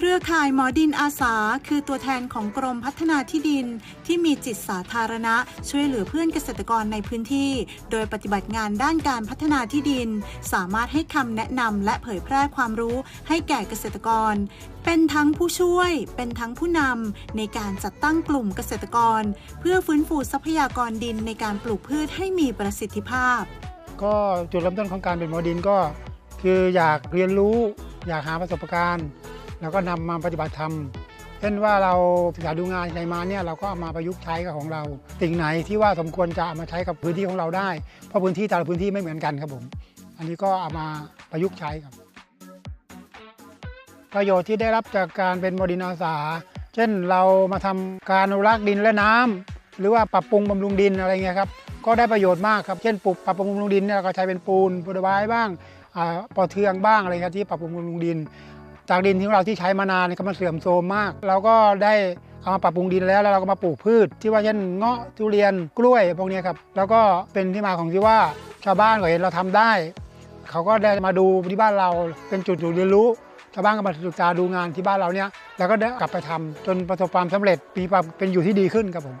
ครือข่ายหมอดินอาสา คือตัวแทนของกรมพัฒนาที่ดินที่มีจิตสาธารณะ ช่วยเหลือเพื่อนเกษตรกรในพื้นที่ โดยปฏิบัติงานด้านการพัฒนาที่ดิน สามารถให้คำแนะนำและเผยแพร่ความรู้ให้แก่เกษตรกร เป็นทั้งผู้ช่วย เป็นทั้งผู้นำในการจัดตั้งกลุ่มเกษตรกร เพื่อฟื้นฟูทรัพยากรดินในการปลูกพืชให้มีประสิทธิภาพ ก็จุดเริ่มต้นของการเป็นหมอดินก็ คืออยากเรียนรู้ อยากหาประสบการณ์ แล้วก็นำมาปฏิบัติธรรม เช่นว่าเราศึกษาดูงานในมาเนี่ยเราก็เอามาประยุกต์ใช้กับของเรา สิ่งไหนที่ว่าสมควรจะเอามาใช้กับพื้นที่ของเราได้ เพราะพื้นที่แต่ละพื้นที่ไม่เหมือนกันครับผม อันนี้ก็เอามาประยุกต์ใช้ครับ ประโยชน์ที่ได้รับจากการเป็นบดินอาสา เช่นเรามาทำการอนุรักษ์ดินและน้ำหรือว่าปรับปรุงบำรุงดินอะไรเงี้ยครับก็ได้ประโยชน์มากครับเช่นปลูกปรับปรุงบำรุงดินเนี่ยเราก็ใช้เป็นปูนปูนไม้บ้างปอเทืองบ้างอะไรครับที่ปรับปรุงบำรุงดิน จากดินที่เราที่ใช้มานานเนี่ยก็มันเสื่อมโทรมมาก เราก็ได้เอามาปรับปรุงดินแล้วแล้วเราก็มาปลูกพืช ที่ว่าเช่นเงาะทุเรียนกล้วยพวกนี้ครับแล้วก็เป็นที่มาของที่ว่าชาวบ้านก็เห็นเราทำได้ เขาก็ได้มาดูที่บ้านเราเป็นจุดเรียนรู้ชาวบ้านก็มาศึกษาดูงานที่บ้านเราเนี่ยแล้วก็ได้กลับไปทำจนประสบความสำเร็จมีความเป็นอยู่ที่ดีขึ้นครับผม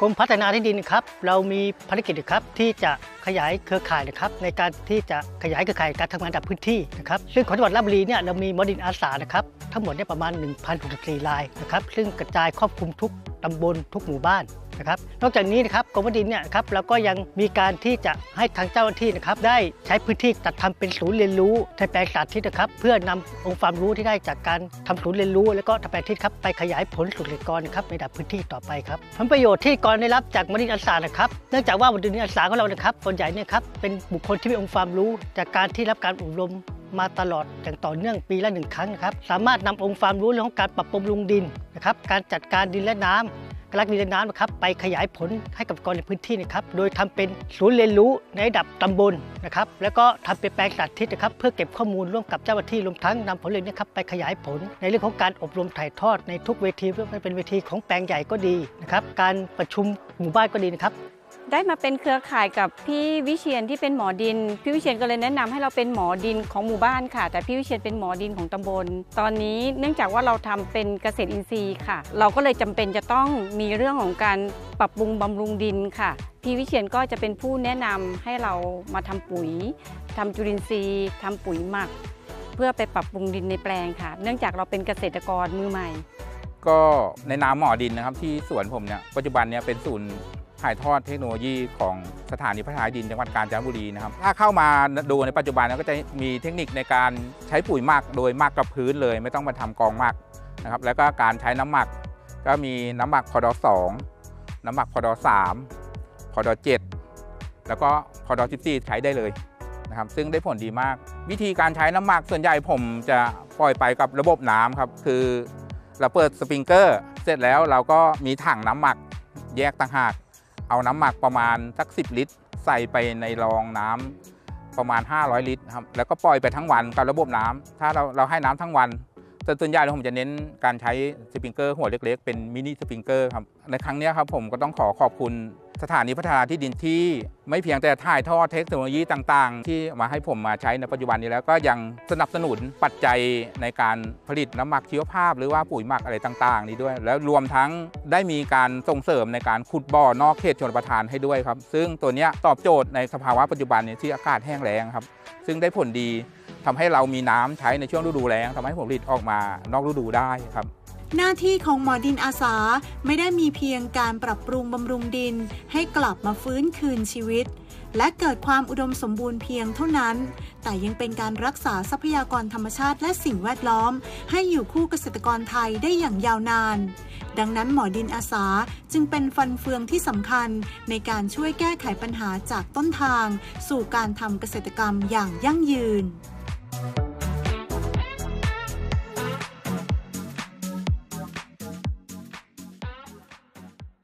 กรมพัฒนาที่ดินครับ เรามีภารกิจครับที่จะ ขยายเครือข่ายนะครับในการที่จะขยายเครือข่ายการทำงานดับพื้นที่นะครับซึ่งของจังหวัดราชบุรีเนี่ยเรามีมอดินอาสานะครับทั้งหมดเนี่ยประมาณ1,064รายนะครับซึ่งกระจายครอบคลุมทุกตำบลทุกหมู่บ้าน นะครับ นอกจากนี้นะครับกรมที่ดินเนี่ยครับเราก็ยังมีการที่จะให้ทางเจ้าหน้าที่นะครับ ได้ใช้พื้นที่จัดทำเป็นศูนย์เรียนรู้ในแปลงสาธิตนะครับ เพื่อนำองค์ความรู้ที่ได้จากการทำศูนย์เรียนรู้ แล้วก็ทำแปลงสาธิตครับไปขยายผลสู่เกษตรกรครับในระดับพื้นที่ต่อไปครับผลประโยชน์ที่กรได้รับจากมดินอาสานะครับเนื่องจากว่ามดินอาสาของเรานะครับส่วนใหญ่เนี่ยครับเป็นบุคคลที่มีองค์ความรู้ จากการที่รับการอบรมมาตลอดอย่างต่อเนื่องปีละหนึ่งครั้งนะครับ สามารถนำองค์ความรู้เรื่องของการปรับปรุงลุงดินนะครับ การจัดการดินและน้ำ การรักดินและน้ำนะครับไปขยายผลให้กับกรในพื้นที่นะครับโดยทำเป็นศูนย์เรียนรู้ในระดับตำบลนะครับแล้วก็ทำเป็นแปลงสาธิตนะครับเพื่อเก็บข้อมูลร่วมกับเจ้าหน้าที่รวมทั้งนำผลเรียนนี้ครับไปขยายผล ในเรื่องของการอบรมถ่ายทอดในทุกเวทีไม่ว่าเป็นเวทีของแปลงใหญ่ก็ดีนะครับการประชุมหมู่บ้านก็ดีนะครับ ได้มาเป็นเครือข่ายกับพี่วิเชียนที่เป็นหมอดิน พี่วิเชียนก็เลยแนะนำให้เราเป็นหมอดินของหมู่บ้านค่ะ แต่พี่วิเชียนเป็นหมอดินของตำบล ตอนนี้เนื่องจากว่าเราทำเป็นเกษตรอินทรีย์ค่ะ เราก็เลยจำเป็นจะต้องมีเรื่องของการปรับปรุงบำรุงดินค่ะ พี่วิเชียนก็จะเป็นผู้แนะนำให้เรามาทำปุ๋ยทำจุลินทรีย์ทำปุ๋ยหมัก เพื่อไปปรับปรุงดินในแปลงค่ะ เนื่องจากเราเป็นเกษตรกรมือใหม่ก็ในนามหมอดินนะครับที่สวนผมเนี่ยปัจจุบันเนี่ยเป็นศูนย์ ถ่ายทอดเทคโนโลยีของสถานีพัฒนาดินจังหวัดกาญจนบุรีนะครับ ถ้าเข้ามาดูในปัจจุบันก็จะมีเทคนิคในการใช้ปุ๋ยหมักโดยหมักกับพื้นเลย ไม่ต้องมาทำกองหมักนะครับ แล้วก็การใช้น้ำหมักก็มีน้ำหมักพอดอ2น้ำหมักพอด3พอด7แล้วก็พอด14ใช้ได้เลยนะครับซึ่งได้ผลดีมาก วิธีการใช้น้ำหมักส่วนใหญ่ผมจะปล่อยไปกับระบบน้ำครับ คือเราเปิดสปริงเกอร์ เสร็จแล้วเราก็มีถังน้ำหมักแยกต่างหาก เอาน้ำหมักประมาณสัก 10 ลิตร ใส่ไปในรองน้ำประมาณ 500 ลิตรครับแล้วก็ปล่อยไปทั้งวันกับระบบน้ำถ้าเราเราให้น้ำทั้งวันแต่ส่วนใหญ่ผมจะเน้นการใช้สปริงเกอร์หัวเล็ก ๆ เป็นมินิสปริงเกอร์ครับในครั้งนี้ครับผมก็ต้องขอขอบคุณ สถานีพัฒนาที่ดินที่ไม่เพียงแต่ถ่ายทอดเทคโนโลยีต่างๆ ที่มาให้ผมมาใช้ในปัจจุบันนี้แล้วก็ยังสนับสนุนปัจจัยในการผลิตน้ำหมักชีวภาพ หรือว่าปุ๋ยหมักอะไรต่าง ๆ นี้ด้วย แล้วรวมทั้งได้มีการส่งเสริมในการขุดบ่อนอกเขตชนประทานให้ด้วยครับ ซึ่งตัวนี้ตอบโจทย์ในสภาวะปัจจุบันนี้ที่อากาศแห้งแล้งครับ ซึ่งได้ผลดีทำให้เรามีน้ำใช้ในช่วงฤดูแล้งทำให้ผลผลิตออกมานอกฤดูได้ครับ หน้าที่ของหมอดินอาสาไม่ได้มีเพียงการปรับปรุงบำรุงดิน ให้กลับมาฟื้นคืนชีวิต และเกิดความอุดมสมบูรณ์เพียงเท่านั้น แต่ยังเป็นการรักษาทรัพยากรธรรมชาติและสิ่งแวดล้อม ให้อยู่คู่เกษตรกรไทยได้อย่างยาวนาน ดังนั้นหมอดินอาสาจึงเป็นฟันเฟืองที่สำคัญในการช่วยแก้ไขปัญหาจากต้นทาง สู่การทำเกษตรกรรมอย่างยั่งยืน